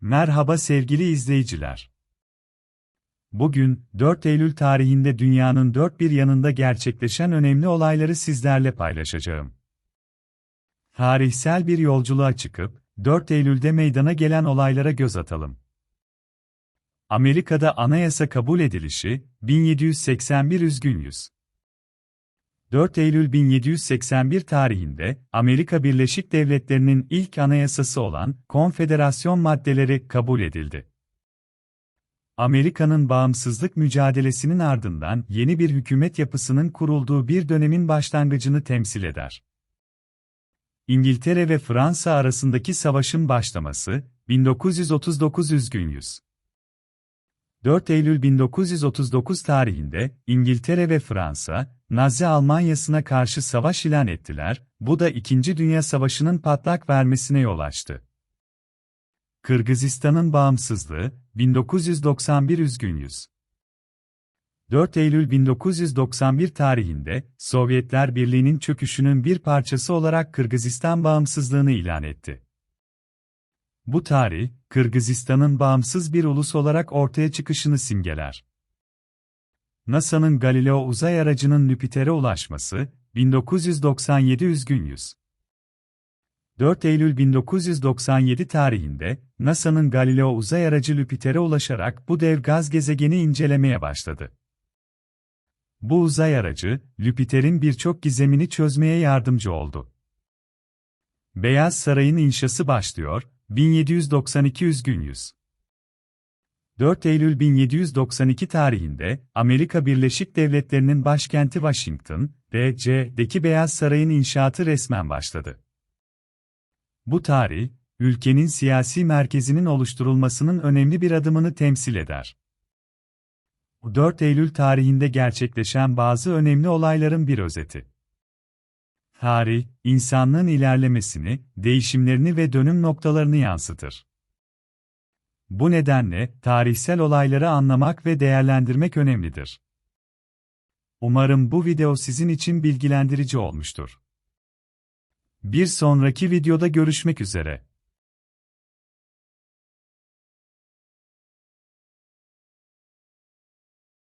Merhaba sevgili izleyiciler. Bugün 4 Eylül tarihinde dünyanın dört bir yanında gerçekleşen önemli olayları sizlerle paylaşacağım. Tarihsel bir yolculuğa çıkıp 4 Eylül'de meydana gelen olaylara göz atalım. Amerika'da anayasa kabul edilişi 1781 üzgün yüz. 4 Eylül 1781 tarihinde Amerika Birleşik Devletleri'nin ilk anayasası olan Konfederasyon maddeleri kabul edildi. Amerika'nın bağımsızlık mücadelesinin ardından yeni bir hükümet yapısının kurulduğu bir dönemin başlangıcını temsil eder. İngiltere ve Fransa arasındaki savaşın başlaması 1939 üzgün yüz. 4 Eylül 1939 tarihinde İngiltere ve Fransa, Nazi Almanyası'na karşı savaş ilan ettiler, bu da İkinci Dünya Savaşı'nın patlak vermesine yol açtı. Kırgızistan'ın bağımsızlığı, 1991 üzgün yüz. 4 Eylül 1991 tarihinde, Sovyetler Birliği'nin çöküşünün bir parçası olarak Kırgızistan bağımsızlığını ilan etti. Bu tarih, Kırgızistan'ın bağımsız bir ulus olarak ortaya çıkışını simgeler. NASA'nın Galileo uzay aracının Jüpiter'e ulaşması, 1997 üzgün yüz. 4 Eylül 1997 tarihinde, NASA'nın Galileo uzay aracı Jüpiter'e ulaşarak bu dev gaz gezegeni incelemeye başladı. Bu uzay aracı, Jüpiter'in birçok gizemini çözmeye yardımcı oldu. Beyaz Saray'ın inşası başlıyor, 1792 üzgün yüz. 4 Eylül 1792 tarihinde, Amerika Birleşik Devletleri'nin başkenti Washington, D.C.'deki Beyaz Saray'ın inşaatı resmen başladı. Bu tarih, ülkenin siyasi merkezinin oluşturulmasının önemli bir adımını temsil eder. 4 Eylül tarihinde gerçekleşen bazı önemli olayların bir özeti. Tarih, insanlığın ilerlemesini, değişimlerini ve dönüm noktalarını yansıtır. Bu nedenle, tarihsel olayları anlamak ve değerlendirmek önemlidir. Umarım bu video sizin için bilgilendirici olmuştur. Bir sonraki videoda görüşmek üzere.